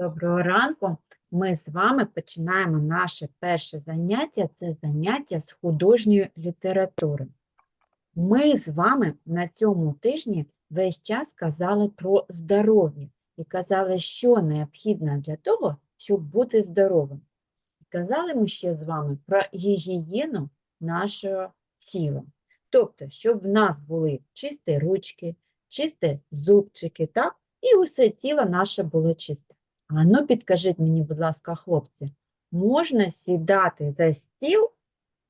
Доброго ранку. Ми з вами починаємо наше перше заняття. Це заняття з художньої літератури. Ми з вами на цьому тижні весь час казали про здоров'я і казали, що необхідно для того, щоб бути здоровим. Казали ми ще з вами про гігієну нашого тіла. Тобто, щоб в нас були чисті ручки, чисті зубчики, так? і усе тіло наше було чисте. А ну підкажіть мені, будь ласка, хлопці, можна сідати за стіл,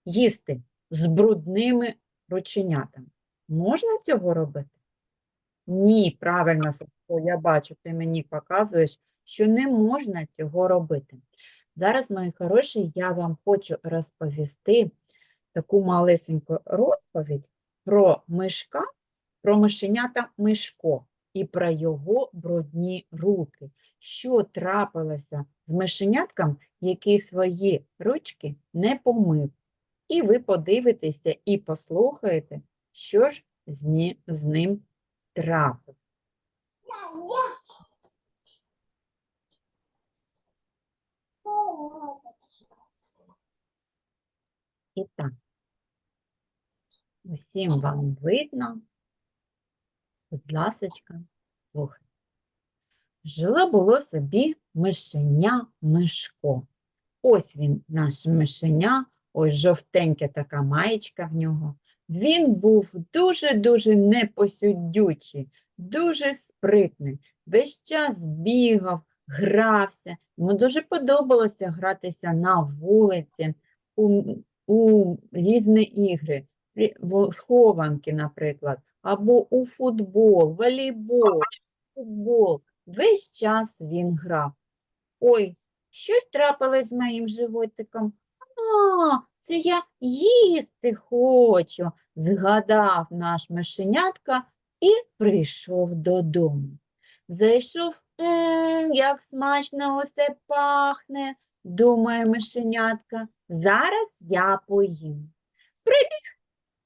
їсти з брудними рученятами? Можна цього робити? Ні, правильно, Сашко, я бачу, ти мені показуєш, що не можна цього робити. Зараз, мої хороші, я вам хочу розповісти таку малесеньку розповідь про мишка, про мишенята Мишко і про його брудні руки. Що трапилося з мишенятком, який свої ручки не помив. І ви подивитеся і послухаєте, що ж з, ним трапилось. І так, усім вам видно, будь ласочка, слухайте. Жило було собі мишеня Мишко. Ось він, наш мишеня, ось жовтенька така маєчка в нього. Він був дуже-дуже непосюдючий, дуже спритний. Весь час бігав, грався. Йому дуже подобалося гратися на вулиці, у, у різні ігри, в схованки, наприклад, або у футбол, волейбол, футбол. Весь час він грав. Ой, щось трапилось з моїм животиком. А, це я їсти хочу, згадав наш мишенятка і прийшов додому. Зайшов, «М, як смачно усе пахне, думає мишенятка. Зараз я поїм. Прибіг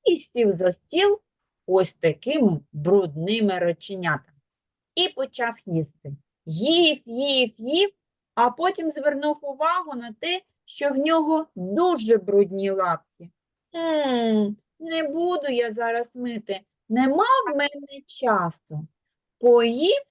і сів за стіл ось такими брудними рученятами і почав їсти. Їв, їв, їв, а потім звернув увагу на те, що в нього дуже брудні лапки. «М, не буду я зараз мити, нема в мене часу. Поїв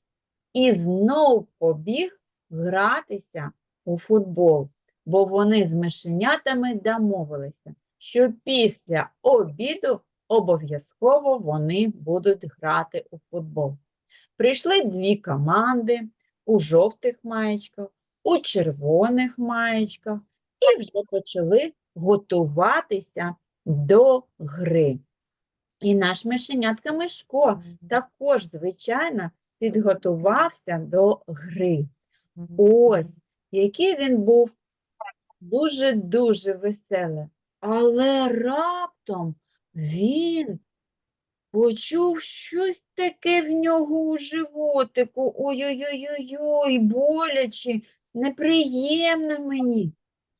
і знов побіг гратися у футбол, бо вони з мишенятами домовилися, що після обіду обов'язково вони будуть грати у футбол. Прийшли дві команди у жовтих маєчках, у червоних маєчках і вже почали готуватися до гри. І наш мишенятка Мишко також, звичайно, підготувався до гри. Ось, який він був дуже-дуже веселий. Але раптом він почув щось таке в нього у животику. Ой-ой-ой-ой, боляче, неприємно мені.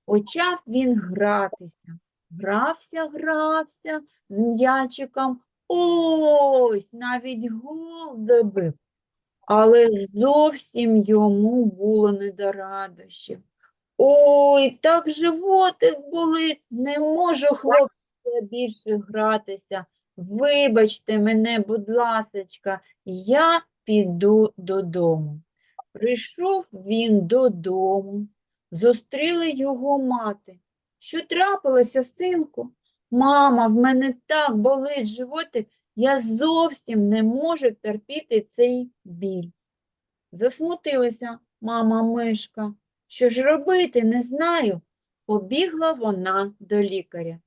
Почав він гратися. Грався, грався з м'ячиком. Ось, навіть гол добив. Але зовсім йому було не до радощів. Ой, так животик болить, не можу, хлопці, більше гратися. Вибачте мене, будь ласочка, я піду додому. Прийшов він додому, зустріли його мати. Що трапилося, синку? Мама, в мене так болить животик, я зовсім не можу терпіти цей біль. Засмутилася мама мишка. Що ж робити, не знаю. Побігла вона до лікаря.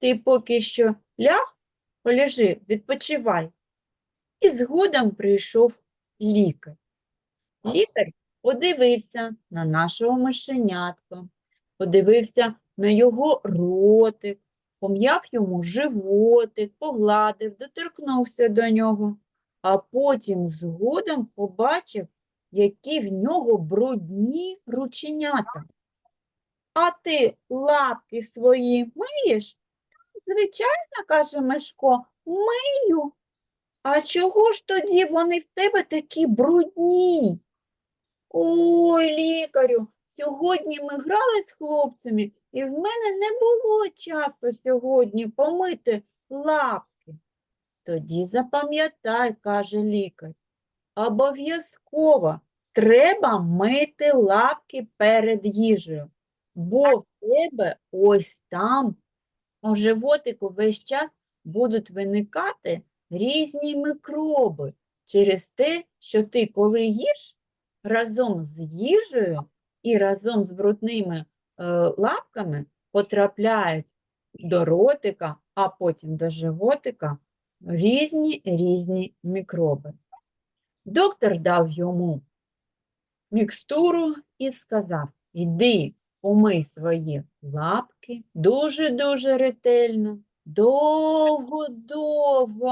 Ти поки що ляг, полежи, відпочивай. І згодом прийшов лікар. Лікар подивився на нашого мишенятка, подивився на його ротик, пом'яв йому животик, погладив, доторкнувся до нього, а потім згодом побачив, які в нього брудні рученята. А ти лапки свої миєш? Звичайно, каже Мишко, мию. А чого ж тоді вони в тебе такі брудні? Ой, лікарю, сьогодні ми грали з хлопцями, і в мене не було часу сьогодні помити лапки. Тоді запам'ятай, каже лікар, обов'язково треба мити лапки перед їжею, бо в тебе ось там у животику весь час будуть виникати різні мікроби через те, що ти, коли їш, разом з їжею і разом з брудними е, лапками потрапляють до ротика, а потім до животика різні різні мікроби. Доктор дав йому мікстуру і сказав: Іди, помий свої лапки дуже-дуже ретельно. Довго-довго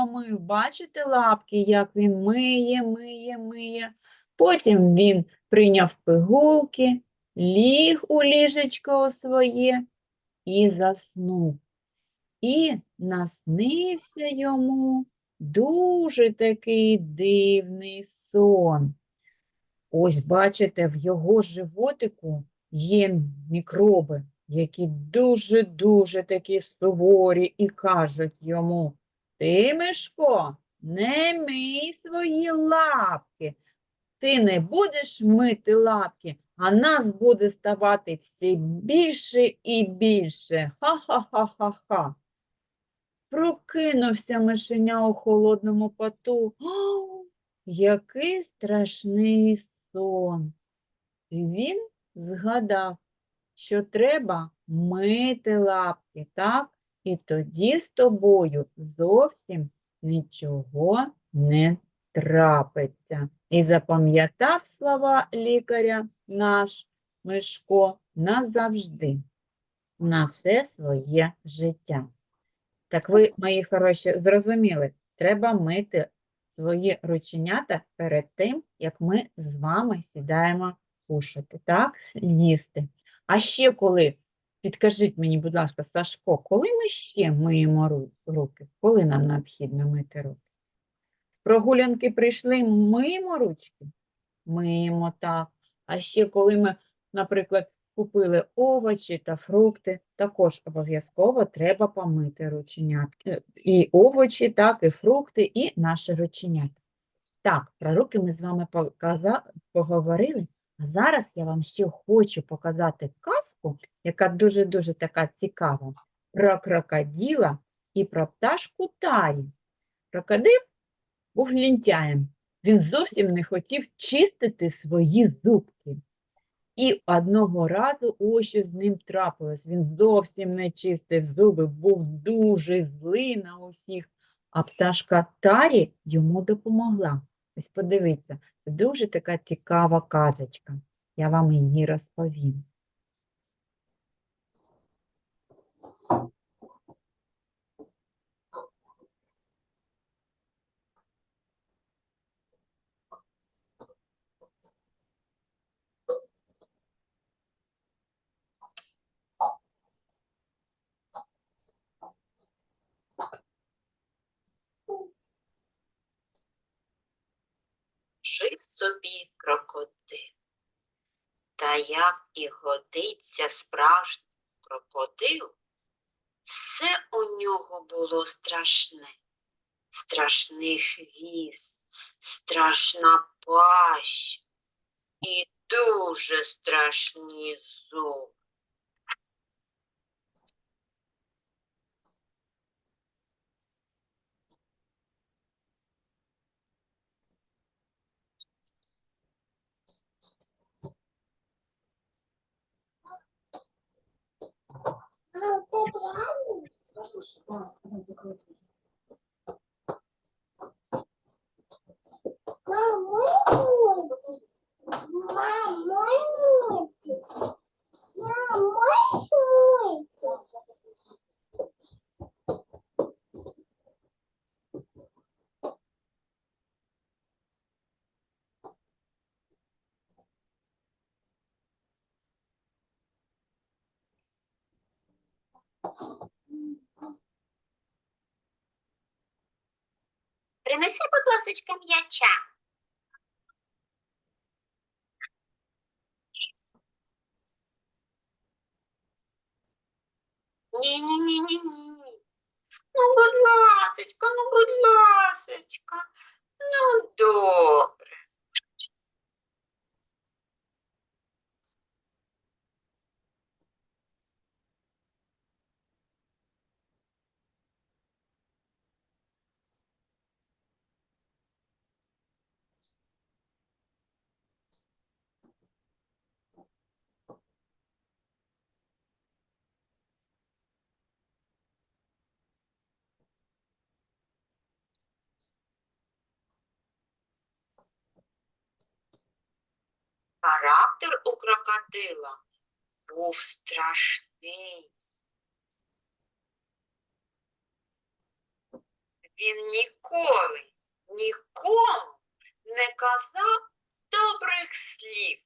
мив. Бачите лапки, як він миє, миє, миє. Потім він прийняв пигулки, ліг у ліжечко своє і заснув. І наснився йому дуже такий дивний сон. Ось бачите, в його животику є мікроби, які дуже-дуже такі суворі і кажуть йому, ти, Мишко, не мий свої лапки. Ти не будеш мити лапки, а нас буде ставати все більше і більше. Ха-ха-ха-ха-ха. Прокинувся мишеня у холодному поту. О, який страшний сон. І він згадав, що треба мити лапки, так? І тоді з тобою зовсім нічого не трапиться. І запам'ятав слова лікаря наш Мишко назавжди, на все своє життя. Так ви, мої хороші, зрозуміли, треба мити свої рученята перед тим, як ми з вами сідаємо кушати, так, їсти. А ще коли, підкажіть мені, будь ласка, Сашко, коли ми ще миємо руки? Коли нам необхідно мити руки? З прогулянки прийшли, миємо ручки? Миємо так. А ще коли ми, наприклад, купили овочі та фрукти, також обов'язково треба помити рученятки. І овочі, так, і фрукти, і наші рученята. Так, про руки ми з вами поговорили. А зараз я вам ще хочу показати казку, яка дуже-дуже така цікава, про крокодила і про пташку Тарі. Крокодил був лінтяєм. Він зовсім не хотів чистити свої зубки. І одного разу ось що з ним трапилось. Він зовсім не чистив зуби, був дуже злий на усіх. А пташка Тарі йому допомогла. Ось подивіться, це дуже така цікава казочка. Я вам її розповім. Собі крокодил. Та як і годиться справжній крокодил, все у нього було страшне. Страшний хвіст, страшна паща і дуже страшні зуби. 五十到一百四 Принеси, будь ласка, м'яча. Ні-ні-ні. ні Ну, будь ласочка, ну, будь ласочка. Крокодила був страшний. Він ніколи нікому не казав добрих слів.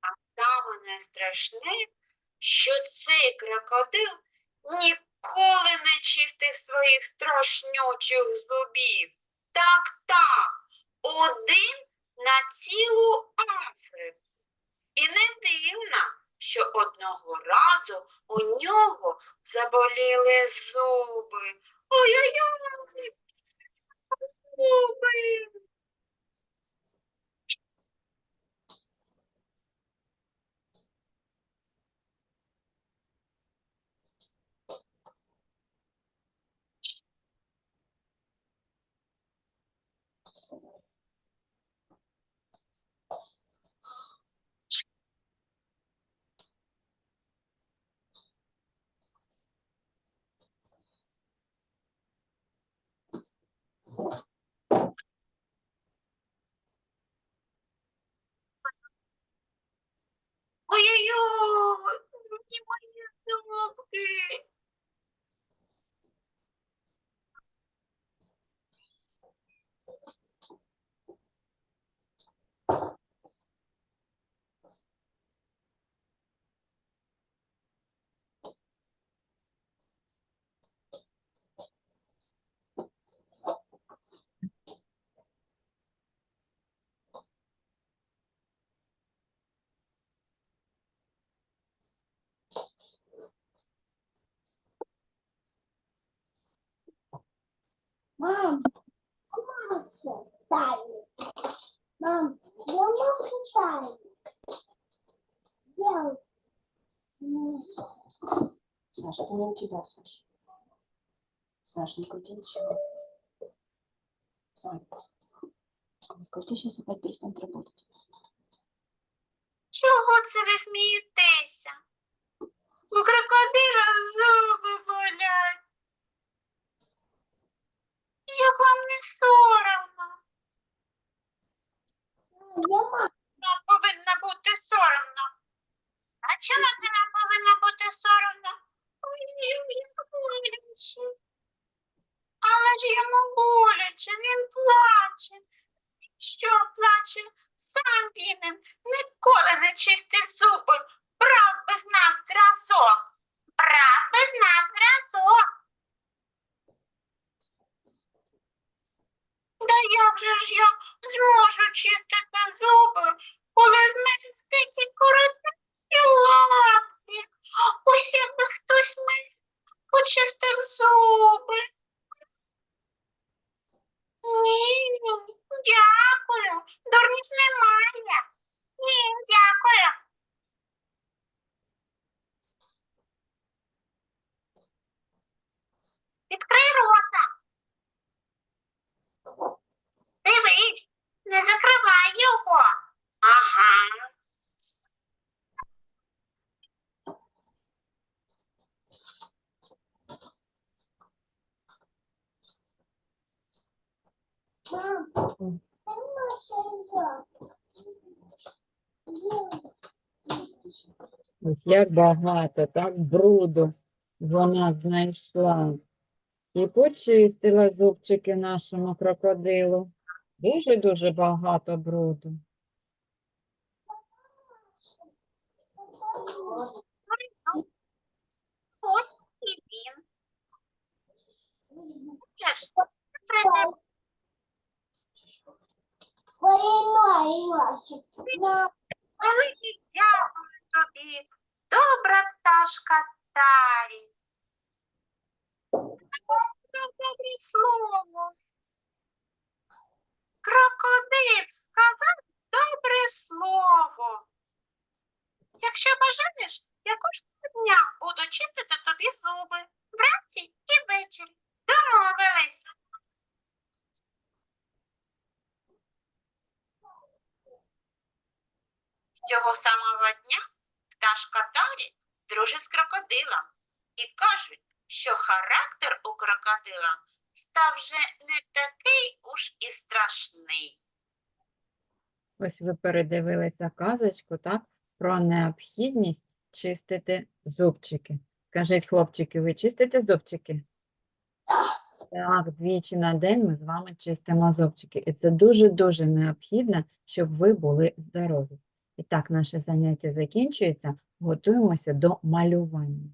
А саме найстрашне, що цей крокодил ніколи не чистив своїх страшнючих зубів. Так, так, один на цілу Африку. І не дивно, що одного разу у нього заболіли зуби. Ой-ой-ой, зуби. Не мої зубки. Мам, я могу ставить. Я... Саша, это не у тебя, Саша. Саша, не крути ничего. Сань, не крути, сейчас опять перестанет работать. Чого це ви смієтеся? У крокодила зуби болять. Як вам не соромно? Я мама. Нам повинно бути соромно. А чому це нам повинно бути соромно? Ой, як боляче. Але ж йому боляче, він плаче. Що плаче? Сам він ніколи не чистив зуби. Брав без нас зразок. Брав без нас зразок. Да як же ж я зможу чистити зуби, коли в мене такі короткі лапки? Ось якби хтось мені почистив зуби. Ні, дякую. Дурниць немає. Ні, дякую. Відкрий рота. Дивись, не закривай його. Ага. Мам, помазаться. Ось як багато, так бруду вона знайшла. І почистила зубчики нашому крокодилу. Дуже-дуже багато бруду. Ось і він. Велике дякую тобі, добра пташка Тарі. Добре слово. Крокодил сказав добре слово. Якщо бажаєш, я кожного дня буду чистити тобі зуби вранці і ввечері. Домовились. Цього самого дня пташка Тарі дружить з крокодилом і кажуть, що характер у крокодила став вже не такий уж і страшний. Ось ви передивилися казочку, так, про необхідність чистити зубчики. Скажіть, хлопчики, ви чистите зубчики? Так, двічі на день ми з вами чистимо зубчики. І це дуже-дуже необхідно, щоб ви були здорові. І так, наше заняття закінчується. Готуємося до малювання.